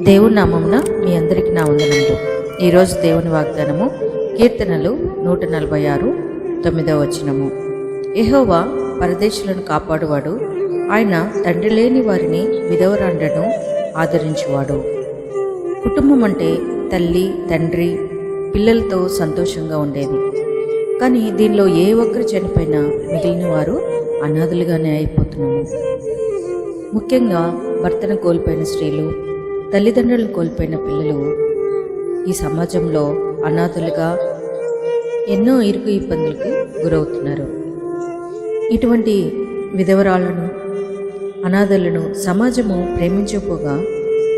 దేవుని నామమున మీ అందరికి నా వందనములు. ఈరోజు దేవుని వాగ్దానము కీర్తనలు నూట నలభై ఆరు తొమ్మిదవ వచనము. ఎహోవా పరదేశులను కాపాడువాడు ఆయన తండ్రి లేని వారిని విధవరాండను ఆదరించువాడు. కుటుంబం అంటే తల్లి తండ్రి పిల్లలతో సంతోషంగా ఉండేది. కానీ దీనిలో ఏ ఒక్కరు చనిపోయినా మిగిలిన వారు అనాథలుగానే అయిపోతున్నాము ముఖ్యంగా భర్తను కోల్పోయిన స్త్రీలు తల్లిదండ్రులను కోల్పోయిన పిల్లలు ఈ సమాజంలో అనాథలుగా ఎన్నో ఇరుకు ఇబ్బందులకు గురవుతున్నారు. ఇటువంటి విధవరాలను అనాథలను సమాజము ప్రేమించకపోగా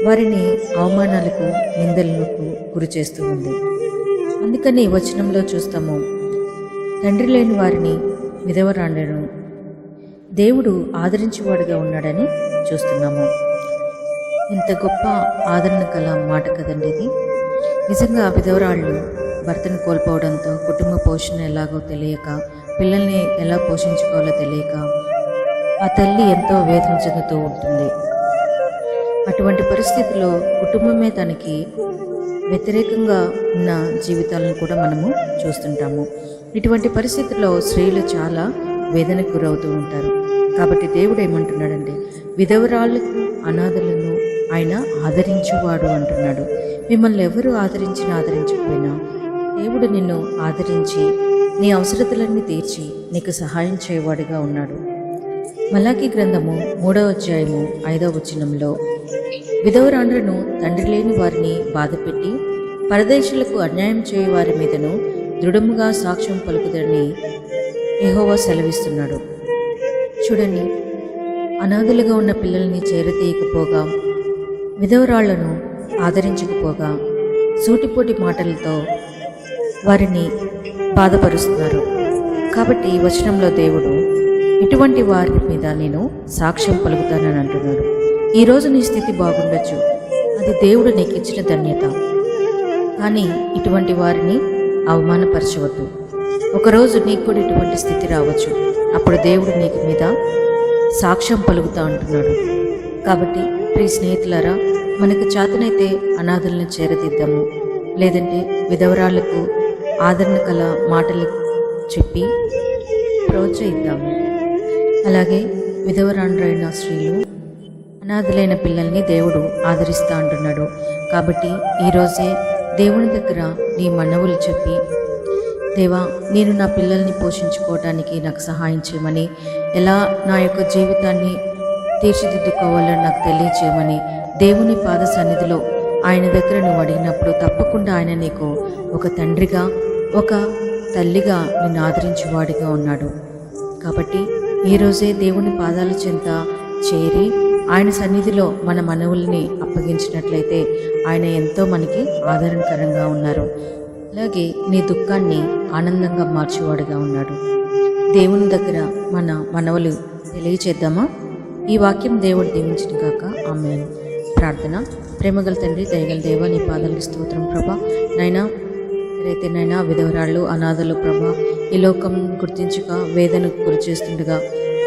వారిని అవమానాలకు నిందలకు గురి చేస్తూ ఉంది అందుకని వచనంలో చూస్తాము తండ్రి లేని వారిని విధవరాండను దేవుడు ఆదరించేవాడుగా ఉన్నాడని చూస్తున్నాము. ఇంత గొప్ప ఆదరణ కల మాట కదండి ఇది? నిజంగా విధవరాళ్ళు భర్తను కోల్పోవడంతో కుటుంబ పోషణ ఎలాగో తెలియక పిల్లల్ని ఎలా పోషించుకోవాలో తెలియక ఆ తల్లి ఎంతో వేదన చెందుతూ ఉంటుంది. అటువంటి పరిస్థితిలో కుటుంబమే తనకి వ్యతిరేకంగా ఉన్న జీవితాలను కూడా మనము చూస్తుంటాము. ఇటువంటి పరిస్థితుల్లో స్త్రీలు చాలా వేదనకు గురవుతూ ఉంటారు. కాబట్టి దేవుడు ఏమంటున్నాడంటే విధవరాళ్ళకు అనాథలను ఆయన ఆదరించువాడు అంటున్నాడు. మిమ్మల్ని ఎవరు ఆదరించినా ఆదరించకపోయినా దేవుడు నిన్ను ఆదరించి నీ అవసరతలన్నీ తీర్చి నీకు సహాయం చేయవాడిగా ఉన్నాడు. మలాఖీ గ్రంథము మూడవ అధ్యాయము ఐదవ వచనంలో విధవరాండ్రను తండ్రి లేని వారిని బాధపెట్టి పరదేశులకు అన్యాయం చేయు వారి మీదను దృఢముగా సాక్ష్యం పలుకుదని ఎహోవా సెలవిస్తున్నాడు. చూడండి అనాథులుగా ఉన్న పిల్లల్ని చేరతీయకపోగా విధవరాళ్ళను ఆదరించకపోగా సూటిపోటి మాటలతో వారిని బాధపరుస్తున్నారు. కాబట్టి ఈ వచనంలో దేవుడు ఇటువంటి వారి మీద నేను సాక్ష్యం పలుకుతానని అంటున్నాడు. ఈరోజు నీ స్థితి బాగుండొచ్చు. అది దేవుడు నీకు ఇచ్చిన ధన్యత. కానీ ఇటువంటి వారిని అవమానపరచవద్దు. ఒకరోజు నీకు కూడా ఇటువంటి స్థితి రావచ్చు. అప్పుడు దేవుడు నీకు మీద సాక్ష్యం పలుకుతా అంటున్నాడు. కాబట్టి ప్రియ స్నేహితులారా మనకు చేతనైతే అనాథులను చేరదిద్దాము. లేదంటే విధవరాళ్ళకు ఆదరణ కల మాటలు చెప్పి ప్రోత్సహిద్దాము. అలాగే విధవరాండ్రైన స్త్రీలు అనాథలైన పిల్లల్ని దేవుడు ఆదరిస్తా అంటున్నాడు. కాబట్టి ఈరోజే దేవుని దగ్గర నీ మనవులు చెప్పి దేవా నేను నా పిల్లల్ని పోషించుకోవడానికి నాకు సహాయం చేయమని ఎలా నా యొక్క జీవితాన్ని తీర్చిదిద్దుకోవాలో నాకు తెలియచేయమని దేవుని పాద సన్నిధిలో ఆయన దగ్గర నువ్వు అడిగినప్పుడు తప్పకుండా ఆయన నీకు ఒక తండ్రిగా ఒక తల్లిగా నిన్ను ఆదరించేవాడిగా ఉన్నాడు. కాబట్టి ఈరోజే దేవుని పాదాల చెంత చేరి ఆయన సన్నిధిలో మన మనవుల్ని అప్పగించినట్లయితే ఆయన ఎంతో మనకి ఆదరణకరంగా ఉన్నారు. అలాగే నీ దుఃఖాన్ని ఆనందంగా మార్చేవాడుగా ఉన్నాడు. దేవుని దగ్గర మన మనవలు తెలియచేద్దామా? ఈ వాక్యం దేవుడు దీవించిన కాక ఆమె ప్రార్థన. ప్రేమగల తండ్రి దయగల దేవ నీ పాదాలకు స్తోత్రం ప్రభా. నైనా అయితే నైనా విధవరాళ్ళు అనాథలు ప్రభా. ఈ లోకం గుర్తించక వేదనకు గురి చేస్తుండగా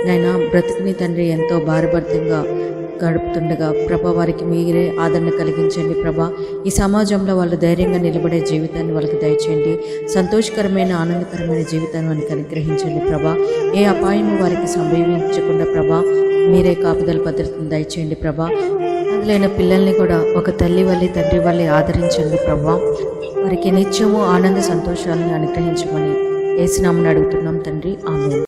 నైనా బ్రతుకుని తండ్రి ఎంతో భారభర్తంగా గడుపుతుండగా ప్రభా వారికి మీరే ఆదరణ కలిగించండి ప్రభా. ఈ సమాజంలో వాళ్ళు ధైర్యంగా నిలబడే జీవితాన్ని వాళ్ళకి దయచేయండి. సంతోషకరమైన ఆనందకరమైన జీవితాన్ని వారికి అనుగ్రహించండి ప్రభా. ఏ అపాయం వారికి సంభవించకుండా ప్రభా మీరే కాపుదల భద్రతను దయచేయండి ప్రభా. అందులైన పిల్లల్ని కూడా ఒక తల్లి వల్లి తండ్రి వల్లి ఆదరించండి ప్రభా. వారికి నిత్యము ఆనంద సంతోషాలను అనుగ్రహించమని ఏసునామని అడుగుతున్నాం తండ్రి. ఆమె